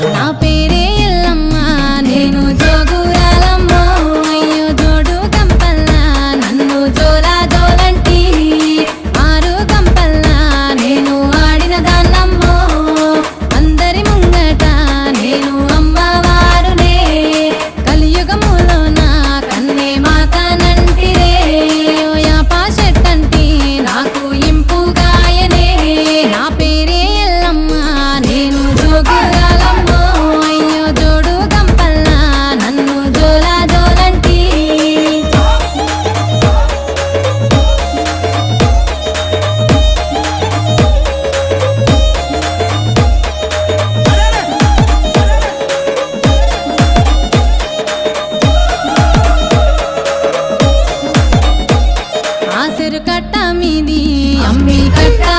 那杯 ஒரு கட்டா மீதி அம்மி கட்டா